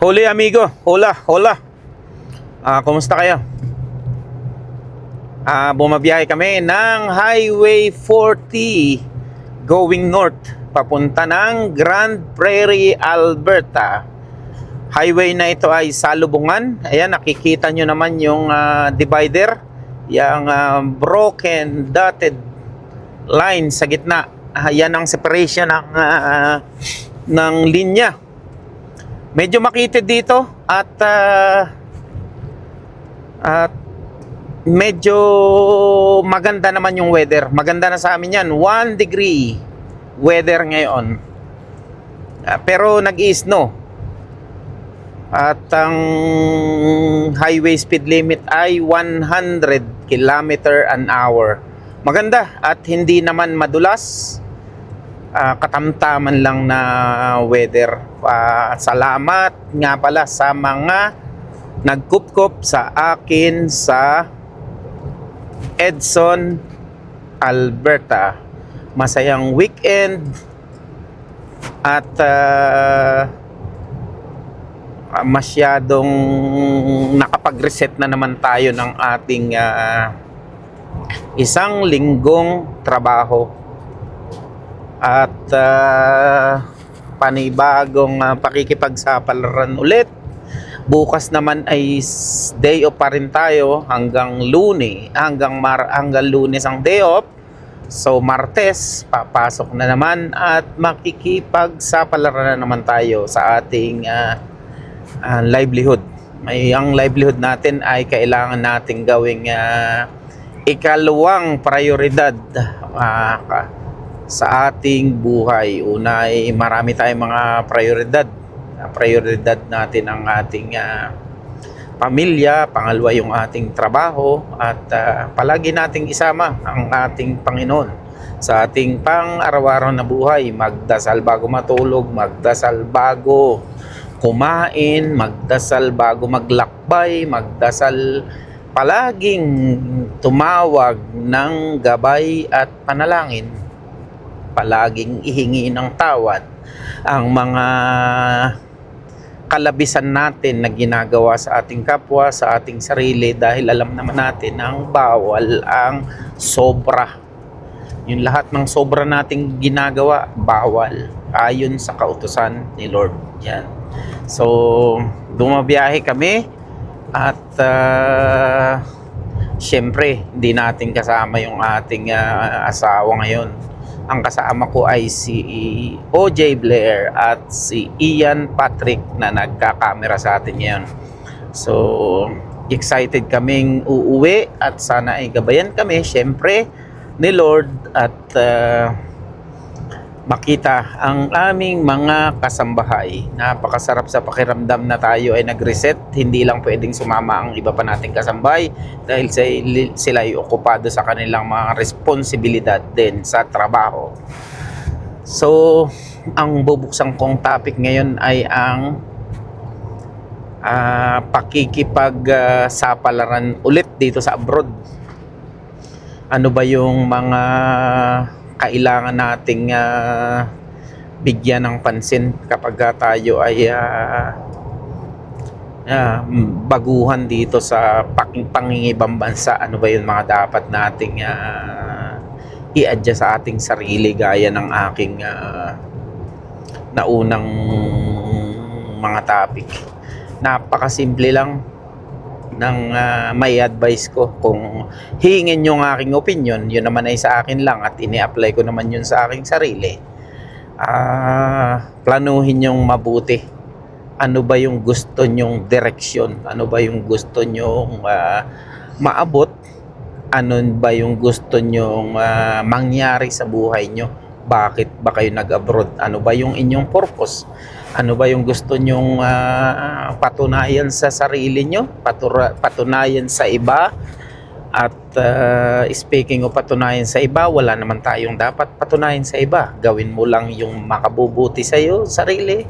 Huli amigo, hola, hola. Ah, kumusta kayo? Ah, bumabiyahe kami ng Highway 40 going north papunta ng Grand Prairie, Alberta. Highway na ito ay salubungan. Ayan, nakikita nyo naman yung ah, divider. Yung ah, broken dotted line sa gitna. Ah, yan ang separation ng, ah, ng linya. Medyo makitid dito at ah, at medyo maganda naman yung weather. Maganda na sa amin yan. 1 degree weather ngayon. Ah, pero nag-i-snow. At ang highway speed limit ay 100 km an hour. Maganda at hindi naman madulas. Ah, katamtaman lang na weather. Ah, salamat nga pala sa mga nagkupkup sa akin sa Edson, Alberta. Masayang weekend at ah, masyadong nakapag-reset na naman tayo ng ating ah, isang linggong trabaho at ah, panibagong uh, pakikipagsapalaran ulit. Bukas naman ay day off pa rin tayo hanggang luni hanggang mar hanggang lunes ang day off. So martes papasok na naman at makikipagsapalaran na naman tayo sa ating ah, ah, livelihood. May ang livelihood natin ay kailangan nating gawing ah, ikalawang prioridad ah, ka- sa ating buhay. Una ay marami tayong mga prioridad. Ah, Prioridad natin ang ating ah, pamilya, pangalawa yung ating trabaho at ah, palagi nating isama ang ating Panginoon sa ating pang-araw-araw na buhay. Magdasal bago matulog, magdasal bago kumain, magdasal bago maglakbay, magdasal palaging tumawag ng gabay at panalangin palaging ihingi ng tawad ang mga kalabisan natin na ginagawa sa ating kapwa, sa ating sarili dahil alam naman natin ang bawal ang sobra. Yung lahat ng sobra nating ginagawa, bawal ayon sa kautusan ni Lord. Yan. So, dumabiyahe kami at uh, syempre, hindi natin kasama yung ating ah, asawa ngayon. Ang kasama ko ay si OJ Blair at si Ian Patrick na nagkakamera sa atin ngayon. So, excited kaming uuwi at sana ay gabayan kami, syempre, ni Lord at ah, makita ang aming mga kasambahay. Napakasarap sa pakiramdam na tayo ay nag-reset. Hindi lang pwedeng sumama ang iba pa nating kasambahay dahil sila ay okupado sa kanilang mga responsibilidad din sa trabaho. So, ang bubuksan kong topic ngayon ay ang ah, pakikipagsapalaran ulit dito sa abroad. Ano ba yung mga kailangan nating ah, bigyan ng pansin kapag tayo ay ah, ah, baguhan dito sa pang- pangingibang bansa. Ano ba yung mga dapat nating ah, i-adjust sa ating sarili gaya ng aking ah, naunang mga topic. Napakasimple lang ng ah, may advice ko. Kung hingin yung aking opinion yun naman ay sa akin lang at ini-apply ko naman yun sa aking sarili. Ah planuhin yung mabuti. Ano ba yung gusto nyong direksyon? Ano ba yung gusto nyong ah, maabot? Ano ba yung gusto nyong ah, mangyari sa buhay nyo bakit ba kayo nag-abroad ano ba yung inyong purpose ano ba yung gusto nyong ah, patunayan sa sarili nyo patura, patunayan sa iba at ah, speaking of patunayan sa iba, wala naman tayong dapat patunayan sa iba. Gawin mo lang yung makabubuti sa iyo, sarili.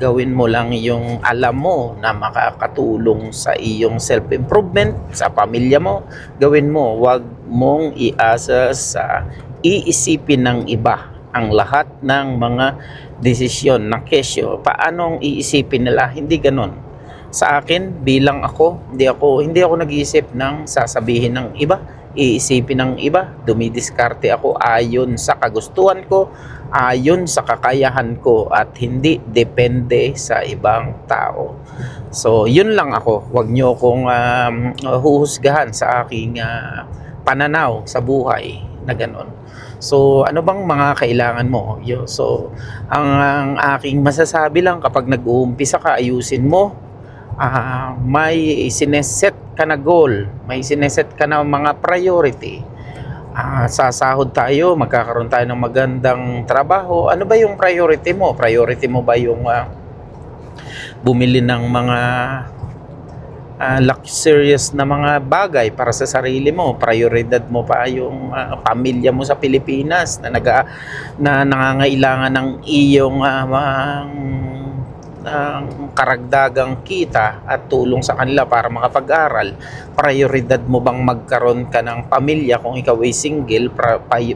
Gawin mo lang yung alam mo na makakatulong sa iyong self-improvement, sa pamilya mo. Gawin mo, wag mong iasa sa iisipin ng iba ang lahat ng mga desisyon ng kesyo. Paano ang iisipin nila? Hindi ganon. Sa akin, bilang ako, hindi ako, hindi ako nag-iisip ng sasabihin ng iba, iisipin ng iba, dumidiskarte ako ayon sa kagustuhan ko, ayon sa kakayahan ko at hindi depende sa ibang tao. So, yun lang ako. Huwag nyo akong um, huhusgahan sa aking ah, pananaw sa buhay na ganon. So, ano bang mga kailangan mo? Yo, so, ang, ang aking masasabi lang kapag nag-uumpisa ka, ayusin mo. Ah, may sineset ka na goal, may sineset ka na mga priority. Ah, sasahod tayo, magkakaroon tayo ng magandang trabaho. Ano ba yung priority mo? Priority mo ba yung ah, bumili ng mga ah, luxurious na mga bagay para sa sarili mo. Prioridad mo pa yung ah, pamilya mo sa Pilipinas na naga, na nangangailangan ng iyong mga- ng karagdagang kita at tulong sa kanila para makapag-aral. Prioridad mo bang magkaroon ka ng pamilya kung ikaw ay single?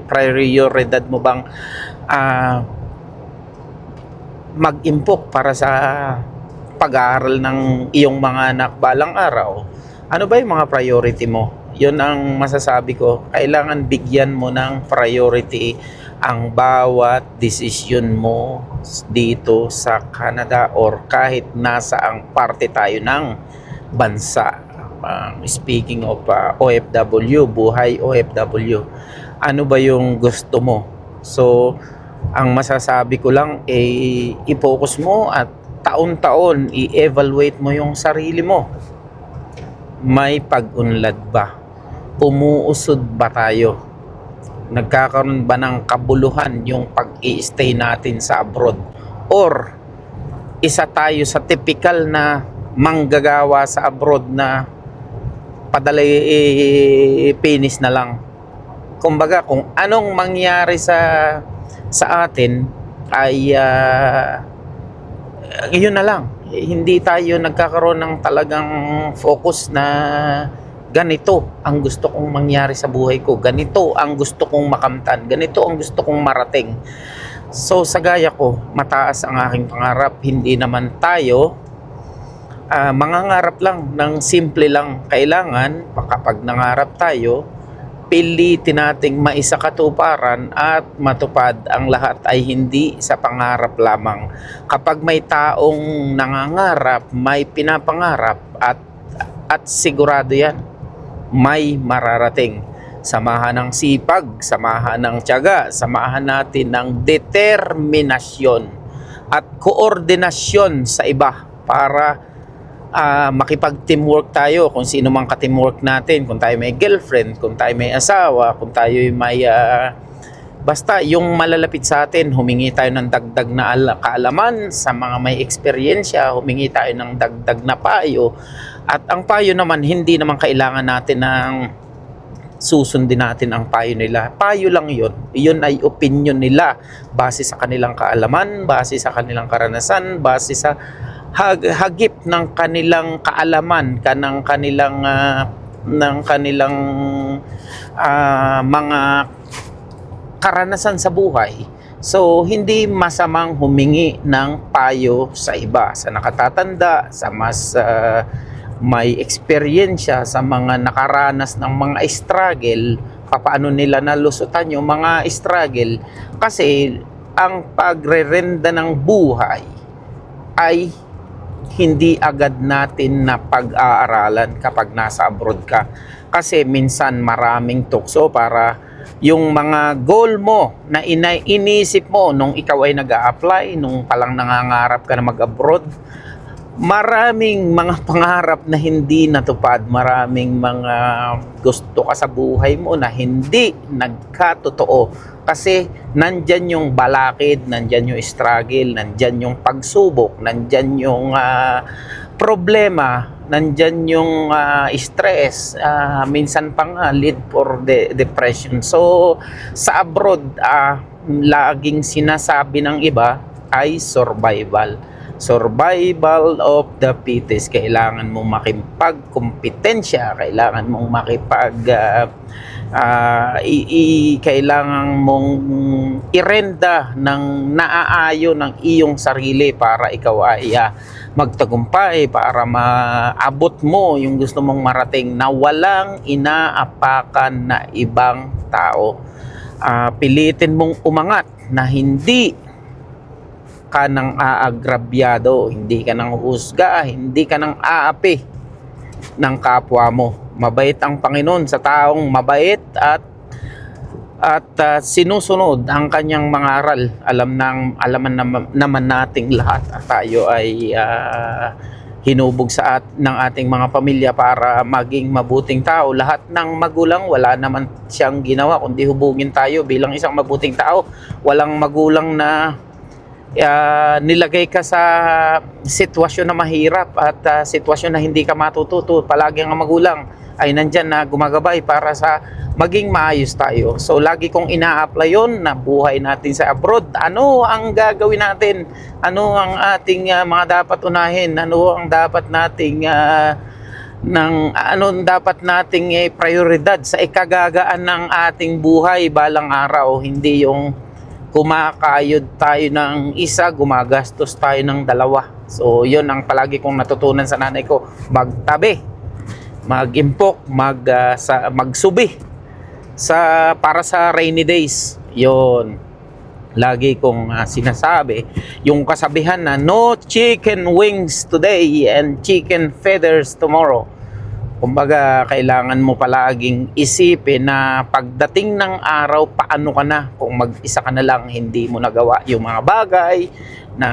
Prioridad mo bang ah, mag-impok para sa pag-aaral ng iyong mga anak balang araw, ano ba yung mga priority mo? Yun ang masasabi ko. Kailangan bigyan mo ng priority ang bawat desisyon mo dito sa Canada or kahit nasa ang parte tayo ng bansa. Uh, speaking of uh, OFW, buhay OFW, ano ba yung gusto mo? So, ang masasabi ko lang ay i-focus mo at taon-taon i-evaluate mo yung sarili mo. May pag-unlad ba? Umuusod ba tayo? Nagkakaroon ba ng kabuluhan yung pag-i-stay natin sa abroad? Or isa tayo sa typical na manggagawa sa abroad na padalay eh, penis na lang. Kumbaga kung anong mangyari sa sa atin ay ah, yun na lang. Hindi tayo nagkakaroon ng talagang focus na ganito ang gusto kong mangyari sa buhay ko. Ganito ang gusto kong makamtan. Ganito ang gusto kong marating. So sa gaya ko, mataas ang aking pangarap. Hindi naman tayo ah, mangangarap lang ng simple lang. Kailangan, kapag nangarap tayo, pilitin nating maisakatuparan at matupad ang lahat ay hindi sa pangarap lamang. Kapag may taong nangangarap, may pinapangarap at at sigurado yan, may mararating. Samahan ng sipag, samahan ng tiyaga, samahan natin ng determinasyon at koordinasyon sa iba para ah, makipag-teamwork tayo kung sino mang ka-teamwork natin, kung tayo may girlfriend, kung tayo may asawa, kung tayo may ah, basta yung malalapit sa atin, humingi tayo ng dagdag na ala- kaalaman sa mga may eksperyensya, humingi tayo ng dagdag na payo. At ang payo naman, hindi naman kailangan natin ng susundin natin ang payo nila. Payo lang yun. Yun ay opinion nila base sa kanilang kaalaman, base sa kanilang karanasan, base sa hag- hagip ng kanilang kaalaman, kanang kanilang ah, ng kanilang ah, mga karanasan sa buhay. So, hindi masamang humingi ng payo sa iba, sa nakatatanda, sa mas ah, may eksperyensya, sa mga nakaranas ng mga struggle, paano nila nalusutan yung mga struggle. Kasi, ang pagrerenda ng buhay ay hindi agad natin na pag-aaralan kapag nasa abroad ka. Kasi minsan maraming tukso para yung mga goal mo na ina- inisip mo nung ikaw ay nag apply nung palang nangangarap ka na mag-abroad, maraming mga pangarap na hindi natupad, maraming mga gusto ka sa buhay mo na hindi nagkatotoo. Kasi nandyan yung balakid, nandyan yung struggle, nandyan yung pagsubok, nandyan yung ah, problema, nandyan yung ah, stress, ah, minsan pa nga lead for de- depression. So, sa abroad, ah, laging sinasabi ng iba ay survival. Survival of the fittest. Kailangan mong makipagkompetensya, kailangan mong makipag ah, ah, i, i- kailangan mong irenda ng naaayo ng iyong sarili para ikaw ay ah, magtagumpay para maabot mo yung gusto mong marating na walang inaapakan na ibang tao. Ah, pilitin mong umangat na hindi ka nang aagrabyado, hindi ka nang husga, hindi ka nang aapi ng kapwa mo. Mabait ang Panginoon sa taong mabait at at ah, sinusunod ang kanyang mga aral. Alam nang alaman naman, naman nating lahat at tayo ay ah, hinubog sa at, ng ating mga pamilya para maging mabuting tao. Lahat ng magulang wala naman siyang ginawa kundi hubugin tayo bilang isang mabuting tao. Walang magulang na ah, nilagay ka sa sitwasyon na mahirap at ah, sitwasyon na hindi ka matututo. Palagi ang magulang ay nandyan na gumagabay para sa maging maayos tayo. So lagi kong ina-apply yun na buhay natin sa abroad. Ano ang gagawin natin? Ano ang ating ah, mga dapat unahin? Ano ang dapat nating ah, ng ano dapat nating eh, prioridad sa ikagagaan ng ating buhay balang araw, hindi yung kumakayod tayo ng isa, gumagastos tayo ng dalawa. So, yun ang palagi kong natutunan sa nanay ko. Magtabi, mag-impok, mag, ah, sa, magsubi sa, para sa rainy days. Yun. Lagi kong ah, sinasabi, yung kasabihan na no chicken wings today and chicken feathers tomorrow. Kumbaga, kailangan mo palaging isipin na pagdating ng araw, paano ka na kung mag-isa ka na lang, hindi mo nagawa yung mga bagay na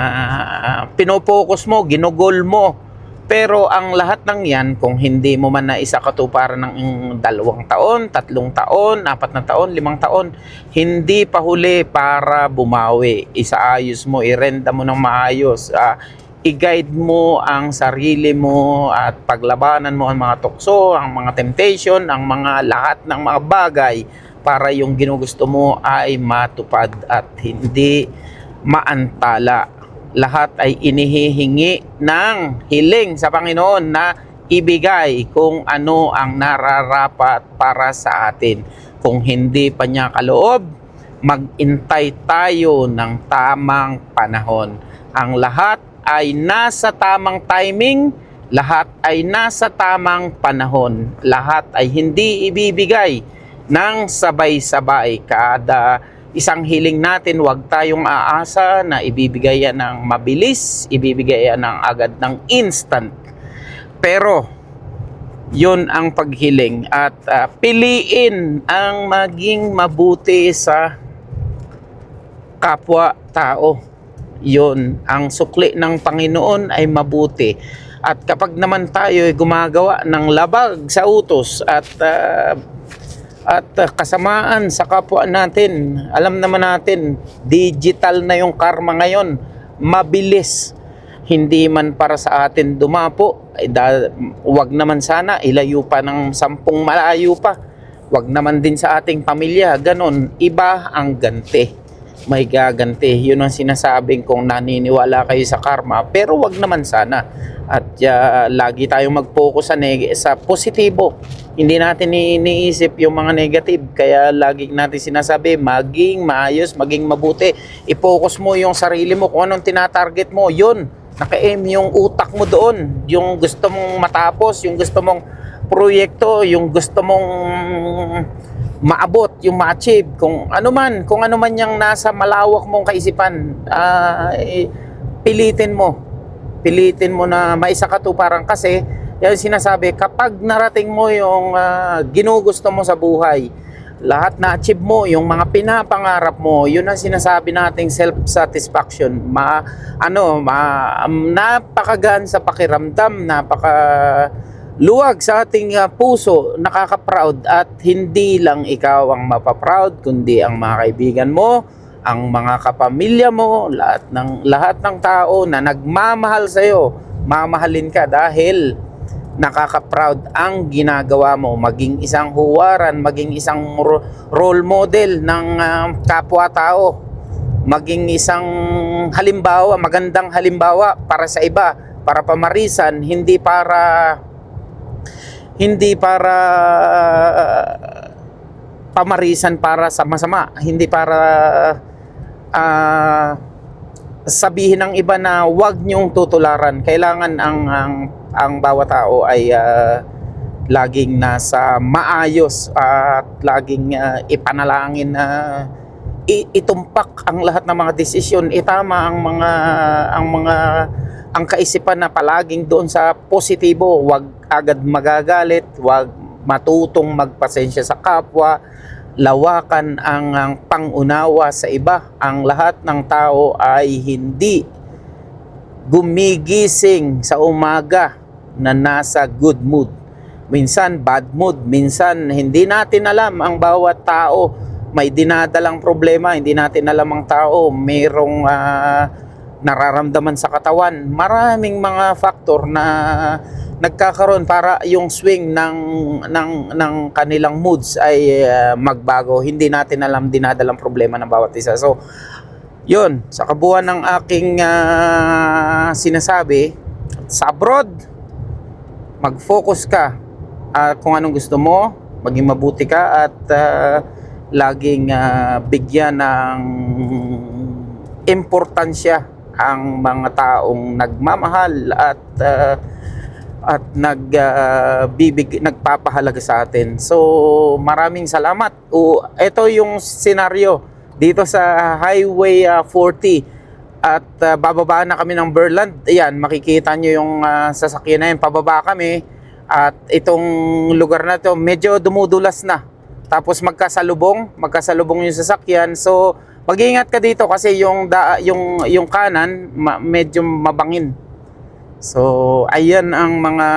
pinopokus mo, ginugol mo. Pero ang lahat ng yan, kung hindi mo man na isa katuparan ng dalawang taon, tatlong taon, apat na taon, limang taon, hindi pa huli para bumawi. Isaayos mo, irenda mo ng maayos. ah, i-guide mo ang sarili mo at paglabanan mo ang mga tukso, ang mga temptation, ang mga lahat ng mga bagay para yung ginugusto mo ay matupad at hindi maantala. Lahat ay inihihingi ng hiling sa Panginoon na ibigay kung ano ang nararapat para sa atin. Kung hindi pa niya kaloob, magintay tayo ng tamang panahon. Ang lahat ay nasa tamang timing, lahat ay nasa tamang panahon. Lahat ay hindi ibibigay ng sabay-sabay. Kada isang hiling natin, huwag tayong aasa na ibibigay yan ng mabilis, ibibigay yan ng agad ng instant. Pero, yun ang paghiling at ah, piliin ang maging mabuti sa kapwa-tao. Yun, ang sukli ng Panginoon ay mabuti. At kapag naman tayo ay gumagawa ng labag sa utos at ah, at ah, kasamaan sa kapwa natin, alam naman natin, digital na yung karma ngayon, mabilis. Hindi man para sa atin dumapo, ay da, wag naman sana, ilayo pa ng sampung malayo pa. Wag naman din sa ating pamilya, ganon. Iba ang ganti may gaganti. Yun ang sinasabing kung naniniwala kayo sa karma, pero wag naman sana. At ah, lagi tayong mag-focus sa, sa positibo. Hindi natin iniisip yung mga negative. Kaya lagi natin sinasabi, maging maayos, maging mabuti. I-focus mo yung sarili mo kung anong tinatarget mo. Yun, naka-aim yung utak mo doon. Yung gusto mong matapos, yung gusto mong proyekto, yung gusto mong maabot, yung ma-achieve, kung ano man, kung ano man yung nasa malawak mong kaisipan, ah, eh, pilitin mo. Pilitin mo na maisakatuparan kasi yan sinasabi, kapag narating mo yung ah, ginugusto mo sa buhay, lahat na achieve mo, yung mga pinapangarap mo, yun ang sinasabi nating self-satisfaction. Ma, ano, ma, um, napakagaan sa pakiramdam, napaka luwag sa ating uh, puso, nakaka-proud at hindi lang ikaw ang mapaproud kundi ang mga kaibigan mo, ang mga kapamilya mo, lahat ng lahat ng tao na nagmamahal sa iyo, mamahalin ka dahil nakaka-proud ang ginagawa mo, maging isang huwaran, maging isang ro- role model ng uh, kapwa-tao, maging isang halimbawa, magandang halimbawa para sa iba, para pamarisan, hindi para hindi para pamarisan para sa masama, hindi para ah, sabihin ng iba na wag niyong tutularan. Kailangan ang ang ang bawat tao ay ah, laging nasa maayos at laging ah, ipanalangin na i- itumpak ang lahat ng mga desisyon, itama ang mga ang mga ang kaisipan na palaging doon sa positibo, wag agad magagalit, wag matutong magpasensya sa kapwa, lawakan ang, ang pangunawa sa iba. Ang lahat ng tao ay hindi gumigising sa umaga na nasa good mood. Minsan bad mood, minsan hindi natin alam ang bawat tao may dinadalang problema, hindi natin alam ang tao, mayroong ah, nararamdaman sa katawan. Maraming mga faktor na nagkakaroon para yung swing ng ng ng kanilang moods ay ah, magbago. Hindi natin alam dinadalang problema ng bawat isa. So, yun, sa kabuuan ng aking ah, sinasabi, sa abroad, mag-focus ka at kung anong gusto mo, maging mabuti ka at ah, laging ah, bigyan ng importansya ang mga taong nagmamahal at ah, at nag ah, bibig nagpapahalaga sa atin. So maraming salamat. O ito yung senaryo dito sa Highway ah, 40 at ah, bababa na kami ng Berland. Ayan, makikita nyo yung ah, sasakyan na yun. Pababa kami at itong lugar na to medyo dumudulas na. Tapos magkasalubong, magkasalubong yung sasakyan. So mag-iingat ka dito kasi yung da, yung yung kanan ma- medyo mabangin. So, ayan ang mga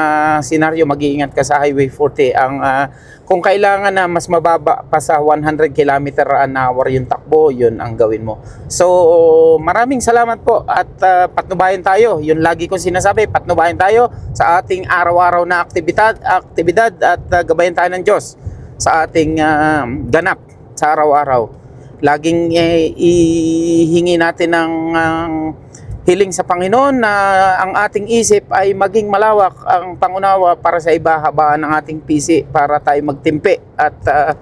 senaryo. Mag-iingat ka sa Highway 40. Ang, ah, kung kailangan na mas mababa pa sa 100 km an hour yung takbo, yun ang gawin mo. So, maraming salamat po at ah, patnubayan tayo. Yun lagi kong sinasabi, patnubayan tayo sa ating araw-araw na aktibidad, aktibidad at ah, gabayan tayo ng Diyos sa ating ah, ganap sa araw-araw. Laging eh, ihingi natin ng ang hiling sa Panginoon na ang ating isip ay maging malawak ang pangunawa para sa iba habaan ng ating pisi para tayo magtimpi at ah,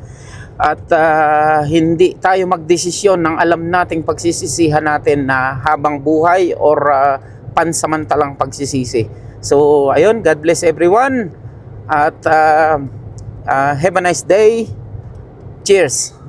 at ah, hindi tayo magdesisyon ng alam nating pagsisisihan natin na habang buhay or ah, pansamantalang pagsisisi. So ayun, God bless everyone at ah, ah, have a nice day. Cheers.